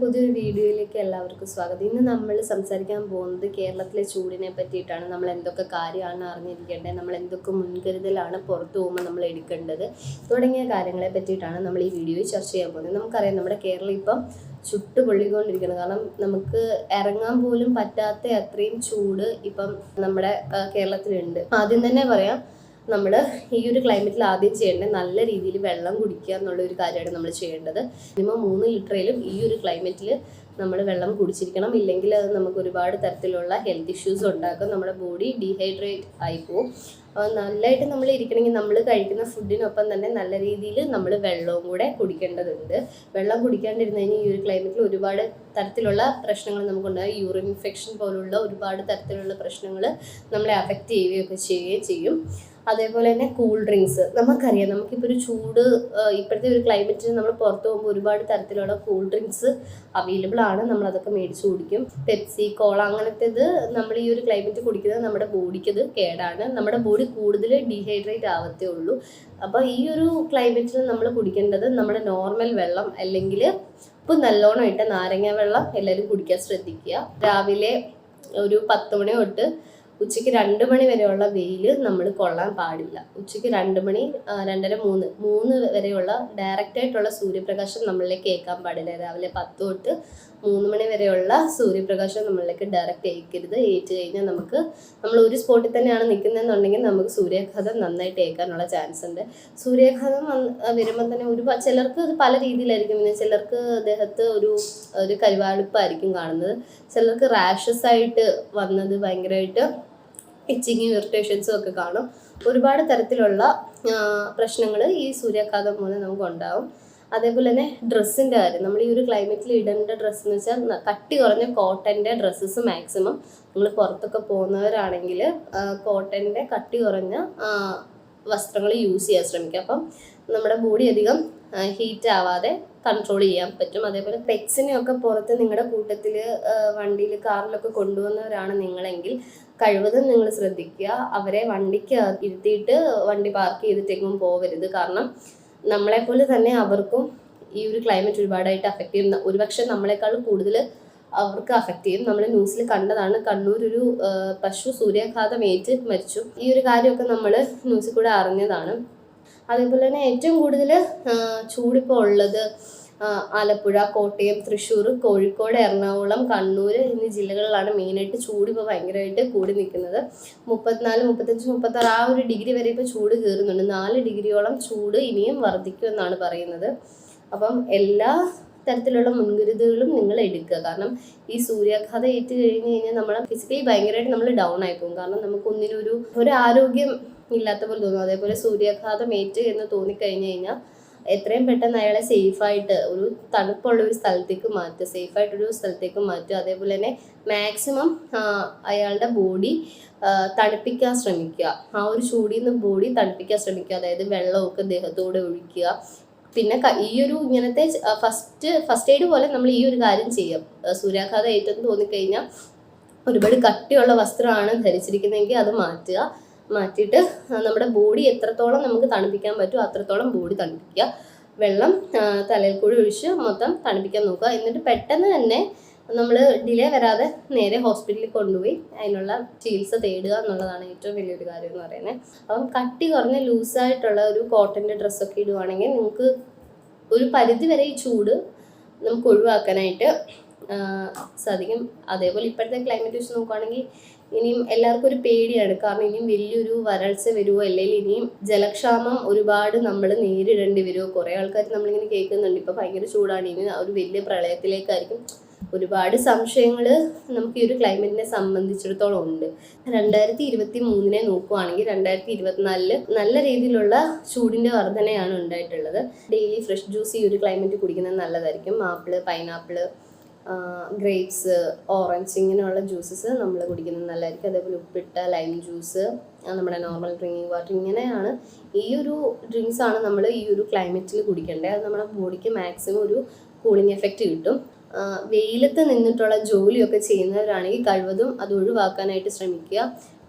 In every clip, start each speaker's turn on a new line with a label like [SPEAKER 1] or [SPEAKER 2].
[SPEAKER 1] പുതിയൊരു വീഡിയോയിലേക്ക് എല്ലാവർക്കും സ്വാഗതം ഇന്ന് നമ്മൾ സംസാരിക്കാൻ പോകുന്നത് കേരളത്തിലെ ചൂടിനെ പറ്റിയിട്ടാണ് നമ്മൾ എന്തൊക്കെ കാര്യമാണ് അറിഞ്ഞിരിക്കേണ്ടത് നമ്മൾ എന്തൊക്കെ മുൻകരുതലാണ് പുറത്തു പോകുമ്പോൾ നമ്മൾ എടുക്കേണ്ടത് തുടങ്ങിയ കാര്യങ്ങളെ പറ്റിയിട്ടാണ് നമ്മൾ ഈ വീഡിയോയിൽ ചർച്ച ചെയ്യാൻ പോകുന്നത് നമുക്കറിയാം നമ്മുടെ കേരളം ഇപ്പം ചുട്ടു പൊള്ളിക്കൊണ്ടിരിക്കുന്നത് കാരണം നമുക്ക് ഇറങ്ങാൻ പോലും പറ്റാത്ത അത്രയും ചൂട് ഇപ്പം നമ്മുടെ കേരളത്തിലുണ്ട് ആദ്യം തന്നെ പറയാം നമ്മൾ ഈ ഒരു ക്ലൈമറ്റിൽ ആദ്യം ചെയ്യേണ്ടത് നല്ല രീതിയിൽ വെള്ളം കുടിക്കുക എന്നുള്ള ഒരു കാര്യമാണ് നമ്മൾ ചെയ്യേണ്ടത് മിനിമം മൂന്ന് ലിറ്ററേലും ഈ ഒരു ക്ലൈമറ്റിൽ നമ്മൾ വെള്ളം കുടിച്ചിരിക്കണം ഇല്ലെങ്കിൽ അത് നമുക്ക് ഒരുപാട് തരത്തിലുള്ള ഹെൽത്ത് ഇഷ്യൂസ് ഉണ്ടാക്കും നമ്മുടെ ബോഡി ഡീഹൈഡ്രേറ്റ് ആയിപ്പോവും നല്ലതായിട്ട് നമ്മൾ ഇരിക്കണമെങ്കിൽ നമ്മൾ കഴിക്കുന്ന ഫുഡിനൊപ്പം തന്നെ നല്ല രീതിയിൽ നമ്മൾ വെള്ളവും കൂടെ കുടിക്കേണ്ടതുണ്ട് വെള്ളം കുടിക്കാണ്ടിരുന്നു കഴിഞ്ഞാൽ ഈ ഒരു ക്ലൈമറ്റിൽ ഒരുപാട് തരത്തിലുള്ള പ്രശ്നങ്ങൾ നമുക്കുണ്ടാകും യൂറിൻ ഇൻഫെക്ഷൻ പോലുള്ള ഒരുപാട് തരത്തിലുള്ള പ്രശ്നങ്ങൾ നമ്മളെ അഫക്റ്റ് ചെയ്യുകയൊക്കെ ചെയ്യുകയും ചെയ്യും അതേപോലെ തന്നെ കൂൾ ഡ്രിങ്ക്സ് നമുക്കറിയാം നമുക്കിപ്പോൾ ഒരു ചൂട് ഇപ്പോഴത്തെ ഒരു ക്ലൈമറ്റിൽ നമ്മൾ പുറത്ത് പോകുമ്പോൾ ഒരുപാട് തരത്തിലുള്ള കൂൾ ഡ്രിങ്ക്സ് അവൈലബിൾ ആണ് നമ്മൾ അതൊക്കെ മേടിച്ച് കുടിക്കും പെപ്സി കോള അങ്ങനത്തേത് നമ്മൾ ഈ ഒരു ക്ലൈമറ്റ് കുടിക്കുന്നത് നമ്മുടെ ബോഡിക്ക് അത് കേടാണ് നമ്മുടെ ബോഡി കൂടി കൂടുതൽ ഡീഹൈഡ്രേറ്റ് ആവത്തേ ഉള്ളൂ അപ്പോൾ ഈ ഒരു ക്ലൈമറ്റിൽ നമ്മൾ കുടിക്കേണ്ടത് നമ്മുടെ നോർമൽ വെള്ളം അല്ലെങ്കിൽ ഉപ്പ് നല്ലോണം ഇട്ട നാരങ്ങ വെള്ളം എല്ലാവരും കുടിക്കാൻ ശ്രദ്ധിക്കുക രാവിലെ ഒരു പത്ത് മണി തൊട്ട് ഉച്ചയ്ക്ക് രണ്ട് മണി വരെയുള്ള വെയിൽ നമ്മൾ കൊള്ളാൻ പാടില്ല ഉച്ചയ്ക്ക് രണ്ട് മണി രണ്ടര മൂന്ന് മൂന്ന് വരെയുള്ള ഡയറക്റ്റ് ആയിട്ടുള്ള സൂര്യപ്രകാശം നമ്മളിലേക്ക് ഏൽക്കാൻ പാടില്ല രാവിലെ പത്ത് തൊട്ട് മൂന്ന് മണി വരെയുള്ള സൂര്യപ്രകാശം നമ്മളിലേക്ക് ഡയറക്റ്റ് ഏൽക്കരുത് ഏറ്റു കഴിഞ്ഞാൽ നമുക്ക് നമ്മൾ ഒരു സ്പോട്ടിൽ തന്നെയാണ് നിൽക്കുന്നതെന്നുണ്ടെങ്കിൽ നമുക്ക് സൂര്യാഘാതം നന്നായിട്ട് ഏൽക്കാനുള്ള ചാൻസ് ഉണ്ട് സൂര്യാഘാതം വരുമ്പോൾ തന്നെ ഒരു ചിലർക്ക് അത് പല രീതിയിലായിരിക്കും പിന്നെ ചിലർക്ക് അദ്ദേഹത്ത് ഒരു ഒരു കരുവാളിപ്പായിരിക്കും കാണുന്നത് ചിലർക്ക് റാഷസ് ആയിട്ട് വന്നത് ഭയങ്കരമായിട്ട് ഇച്ചിങ്ങും ഇറിറ്റേഷൻസും ഒക്കെ കാണും ഒരുപാട് തരത്തിലുള്ള പ്രശ്നങ്ങൾ ഈ സൂര്യാഘാതം മൂലം നമുക്ക് ഉണ്ടാവും അതേപോലെ തന്നെ ഡ്രസ്സിൻ്റെ കാര്യം നമ്മൾ ഈ ഒരു ക്ലൈമറ്റിൽ ഇടേണ്ട ഡ്രസ്സ് എന്ന് വെച്ചാൽ കട്ടി കുറഞ്ഞ കോട്ടൻ്റെ ഡ്രസ്സസ് മാക്സിമം നമ്മൾ പുറത്തൊക്കെ പോകുന്നവരാണെങ്കിൽ കോട്ടൻ്റെ കട്ടി കുറഞ്ഞ വസ്ത്രങ്ങൾ യൂസ് ചെയ്യാൻ ശ്രമിക്കുക അപ്പം നമ്മുടെ ബോഡി അധികം ഹീറ്റ് ആവാതെ കൺട്രോൾ ചെയ്യാൻ പറ്റും അതേപോലെ പെറ്റ്സിനെയൊക്കെ പുറത്ത് നിങ്ങളുടെ കൂട്ടത്തിൽ വണ്ടിയിൽ കാറിലൊക്കെ കൊണ്ടുവന്നവരാണ് നിങ്ങളെങ്കിൽ കഴിവതും നിങ്ങൾ ശ്രദ്ധിക്കുക അവരെ വണ്ടിക്ക് ഇരുത്തിയിട്ട് വണ്ടി പാർക്ക് ചെയ്തിട്ടേക്കും പോകരുത് കാരണം നമ്മളെപ്പോലെ തന്നെ അവർക്കും ഈ ഒരു ക്ലൈമറ്റ് ഒരുപാടായിട്ട് അഫക്റ്റ് ചെയ്യും ഒരുപക്ഷെ നമ്മളെക്കാളും കൂടുതൽ അവർക്ക് അഫക്റ്റ് ചെയ്യും നമ്മൾ ന്യൂസിൽ കണ്ടതാണ് കണ്ണൂർ ഒരു പശു സൂര്യാഘാതം ഏറ്റ് മരിച്ചു ഈ ഒരു കാര്യമൊക്കെ നമ്മൾ ന്യൂസിൽ കൂടെ അറിഞ്ഞതാണ് അതേപോലെ തന്നെ ഏറ്റവും കൂടുതൽ ചൂടിപ്പോൾ ഉള്ളത് ആലപ്പുഴ കോട്ടയം തൃശ്ശൂർ കോഴിക്കോട് എറണാകുളം കണ്ണൂർ എന്നീ ജില്ലകളിലാണ് മെയിനായിട്ട് ചൂട് ഇപ്പോൾ ഭയങ്കരമായിട്ട് കൂടി നിൽക്കുന്നത് മുപ്പത്തിനാല് മുപ്പത്തഞ്ച് മുപ്പത്താറ് ആ ഒരു ഡിഗ്രി വരെ ഇപ്പോൾ ചൂട് കയറുന്നുണ്ട് നാല് ഡിഗ്രിയോളം ചൂട് ഇനിയും വർദ്ധിക്കുമെന്നാണ് പറയുന്നത് അപ്പം എല്ലാ തരത്തിലുള്ള മുൻകരുതലുകളും നിങ്ങൾ എടുക്കുക കാരണം ഈ സൂര്യാഘാതം ഏറ്റു കഴിഞ്ഞ് കഴിഞ്ഞാൽ നമ്മൾ ഫിസിക്കലി ഭയങ്കരമായിട്ട് നമ്മൾ ഡൗൺ ആയിപ്പോകും കാരണം നമുക്കൊന്നിനൊരു ഒരു ആരോഗ്യം ഇല്ലാത്ത പോലെ തോന്നും അതേപോലെ സൂര്യാഘാതം ഏറ്റ് എന്ന് തോന്നിക്കഴിഞ്ഞ് കഴിഞ്ഞാൽ എത്രയും പെട്ടെന്ന് അയാളെ സേഫായിട്ട് ഒരു തണുപ്പുള്ള ഒരു സ്ഥലത്തേക്ക് മാറ്റുക ഒരു സ്ഥലത്തേക്ക് മാറ്റുക അതേപോലെ തന്നെ മാക്സിമം അയാളുടെ ബോഡി തണുപ്പിക്കാൻ ശ്രമിക്കുക ആ ഒരു ചൂടിൽ നിന്ന് ബോഡി തണുപ്പിക്കാൻ ശ്രമിക്കുക അതായത് വെള്ളമൊക്കെ ദേഹത്തോടെ ഒഴിക്കുക പിന്നെ ഈ ഒരു ഇങ്ങനത്തെ ഫസ്റ്റ് ഫസ്റ്റ് എയ്ഡ് പോലെ നമ്മൾ ഈ ഒരു കാര്യം ചെയ്യാം സൂര്യാഘാതം ഏറ്റെന്ന് തോന്നിക്കഴിഞ്ഞാൽ ഒരുപാട് കട്ടിയുള്ള വസ്ത്രമാണ് ധരിച്ചിരിക്കുന്നതെങ്കിൽ അത് മാറ്റുക മാറ്റിയിട്ട് നമ്മുടെ ബോഡി എത്രത്തോളം നമുക്ക് തണുപ്പിക്കാൻ പറ്റുമോ അത്രത്തോളം ബോഡി തണുപ്പിക്കുക വെള്ളം തലയിൽ കൂടി ഒഴിച്ച് മൊത്തം തണുപ്പിക്കാൻ നോക്കുക എന്നിട്ട് പെട്ടെന്ന് തന്നെ നമ്മൾ ഡിലേ വരാതെ നേരെ ഹോസ്പിറ്റലിൽ കൊണ്ടുപോയി അതിനുള്ള ചികിത്സ തേടുക എന്നുള്ളതാണ് ഏറ്റവും വലിയൊരു കാര്യം എന്ന് പറയുന്നത് അപ്പം കട്ടി കുറഞ്ഞ് ലൂസായിട്ടുള്ള ഒരു കോട്ടൻ്റെ ഡ്രസ്സൊക്കെ ഇടുവാണെങ്കിൽ നിങ്ങൾക്ക് ഒരു പരിധി വരെ ഈ ചൂട് നമുക്ക് ഒഴിവാക്കാനായിട്ട് സാധിക്കും അതേപോലെ ഇപ്പോഴത്തെ ക്ലൈമറ്റ് വെച്ച് നോക്കുകയാണെങ്കിൽ ഇനിയും എല്ലാവർക്കും ഒരു പേടിയാണ് കാരണം ഇനിയും വലിയൊരു വരൾച്ച വരുമോ അല്ലെങ്കിൽ ഇനിയും ജലക്ഷാമം ഒരുപാട് നമ്മൾ നേരിടേണ്ടി വരുമോ കുറേ ആൾക്കാർ നമ്മളിങ്ങനെ കേൾക്കുന്നുണ്ട് ഇപ്പോൾ ഭയങ്കര ചൂടാണ് ഇനി ഒരു വലിയ പ്രളയത്തിലേക്കായിരിക്കും ഒരുപാട് സംശയങ്ങൾ നമുക്ക് ഈ ഒരു ക്ലൈമറ്റിനെ സംബന്ധിച്ചിടത്തോളം ഉണ്ട് രണ്ടായിരത്തി ഇരുപത്തി മൂന്നിനെ നോക്കുവാണെങ്കിൽ രണ്ടായിരത്തി ഇരുപത്തിനാലില് നല്ല രീതിയിലുള്ള ചൂടിൻ്റെ വർധനയാണ് ഉണ്ടായിട്ടുള്ളത് ഡെയിലി ഫ്രഷ് ജ്യൂസ് ഈ ഒരു ക്ലൈമറ്റ് കുടിക്കുന്നത് നല്ലതായിരിക്കും ആപ്പിള് പൈനാപ്പിള് ഗ്രേപ്സ് ഓറഞ്ച് ഇങ്ങനെയുള്ള ജ്യൂസസ് നമ്മൾ കുടിക്കുന്നത് നല്ലതായിരിക്കും അതേപോലെ ഉപ്പിട്ട ലൈം ജ്യൂസ് നമ്മുടെ നോർമൽ ഡ്രിങ്കിങ് വാട്ടർ ഇങ്ങനെയാണ് ഈ ഒരു ഡ്രിങ്ക്സ് ആണ് നമ്മൾ ഈ ഒരു ക്ലൈമറ്റിൽ കുടിക്കേണ്ടത് അത് നമ്മുടെ ബോഡിക്ക് മാക്സിമം ഒരു കൂളിംഗ് എഫക്റ്റ് കിട്ടും വെയിലത്ത് നിന്നിട്ടുള്ള ജോലിയൊക്കെ ചെയ്യുന്നവരാണെങ്കിൽ കഴിവതും അത് ഒഴിവാക്കാനായിട്ട് ശ്രമിക്കുക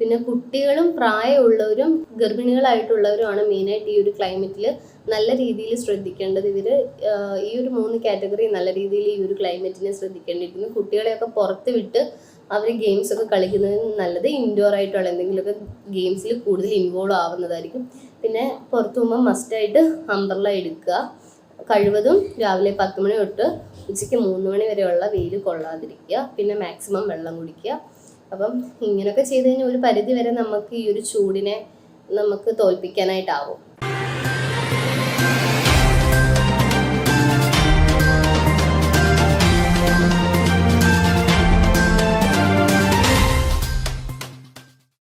[SPEAKER 1] പിന്നെ കുട്ടികളും പ്രായമുള്ളവരും ഗർഭിണികളായിട്ടുള്ളവരുമാണ് മെയിനായിട്ട് ഈ ഒരു ക്ലൈമറ്റിൽ നല്ല രീതിയിൽ ശ്രദ്ധിക്കേണ്ടത് ഇവർ ഈ ഒരു മൂന്ന് കാറ്റഗറി നല്ല രീതിയിൽ ഈ ഒരു ക്ലൈമറ്റിനെ ശ്രദ്ധിക്കേണ്ടിയിരിക്കുന്നു കുട്ടികളെയൊക്കെ പുറത്ത് വിട്ട് അവർ ഗെയിംസ് ഒക്കെ കളിക്കുന്നതിന് നല്ലത് ഇൻഡോർ ആയിട്ടുള്ള എന്തെങ്കിലുമൊക്കെ ഗെയിംസിൽ കൂടുതൽ ഇൻവോൾവ് ആവുന്നതായിരിക്കും പിന്നെ പുറത്തു പോകുമ്പോൾ മസ്റ്റായിട്ട് അമ്പർല എടുക്കുക കഴിവതും രാവിലെ പത്ത് മണി തൊട്ട് ഉച്ചയ്ക്ക് മൂന്ന് മണി വരെയുള്ള വെയിൽ കൊള്ളാതിരിക്കുക പിന്നെ മാക്സിമം വെള്ളം കുടിക്കുക അപ്പം ഇങ്ങനെയൊക്കെ ചെയ്ത് കഴിഞ്ഞാൽ ഒരു പരിധി വരെ നമുക്ക് ഈ ഒരു ചൂടിനെ നമുക്ക് തോൽപ്പിക്കാനായിട്ടാവും